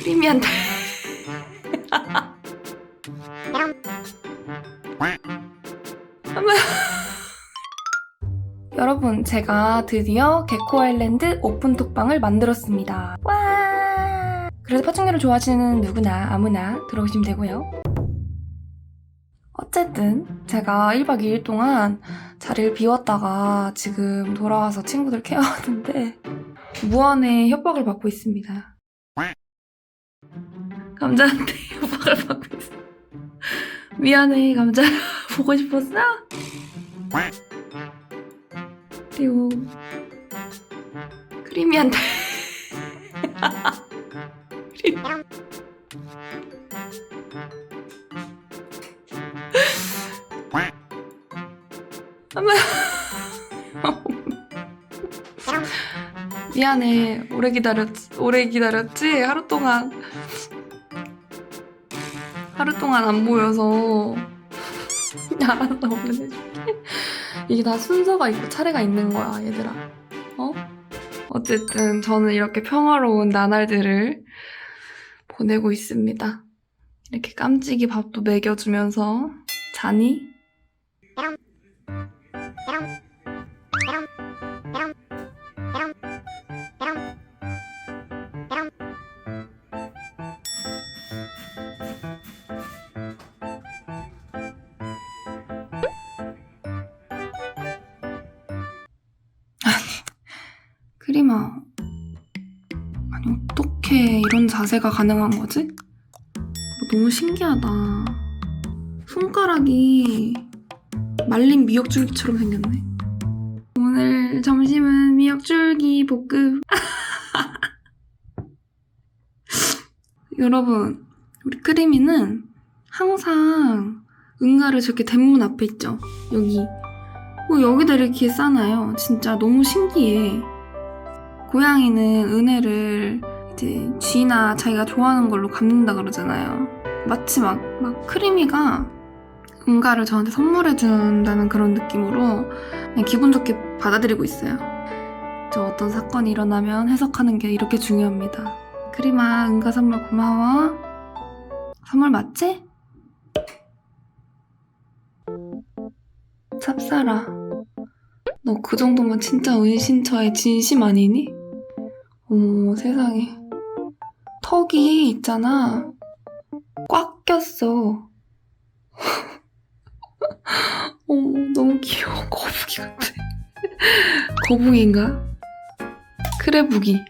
크리미한데. 여러분, 제가 드디어 개코 아일랜드 오픈 톡방을 만들었습니다. 와! 그래서 파충류를 좋아하시는 누구나 아무나 들어오시면 되고요. 어쨌든 제가 1박 2일 동안 자리를 비웠다가 지금 돌아와서 친구들 케어하는데 무한의 협박을 받고 있습니다. 감자한테 협박을 받고 있어. 미안해, 감자. 보고 싶었어? 그리고 크리미한테. 아마 미안해 오래 기다렸지 오래 기다렸지 하루 동안 하루 동안 안 보여서. 알았어 보내줄게. 이게 다 순서가 있고 차례가 있는 거야 얘들아. 어? 어쨌든 저는 이렇게 평화로운 나날들을 보내고 있습니다. 이렇게 깜찍이 밥도 먹여주면서 자니 크리마 아니 어떻게 이런 자세가 가능한 거지? 뭐 너무 신기하다. 손가락이 말린 미역줄기처럼 생겼네. 오늘 점심은 미역줄기 볶음. 여러분 우리 크리미는 항상 응가를 저렇게 대문 앞에 있죠. 여기. 뭐 여기다 이렇게 싸놔요. 진짜 너무 신기해 고양이는 은혜를 이제 쥐나 자기가 좋아하는 걸로 갚는다 그러잖아요. 마치 막, 막 크리미가 응가를 저한테 선물해준다는 그런 느낌으로 그냥 기분 좋게 받아들이고 있어요. 저 어떤 사건이 일어나면 해석하는 게 이렇게 중요합니다. 크리마 응가 선물 고마워. 선물 맞지? 찹쌀아. 너 그 정도면 진짜 은신처의 진심 아니니? 어머 세상에. 턱이 있잖아. 꽉 꼈어. 어머 너무 귀여워. 거북이 같아. 거북이인가? 크레북이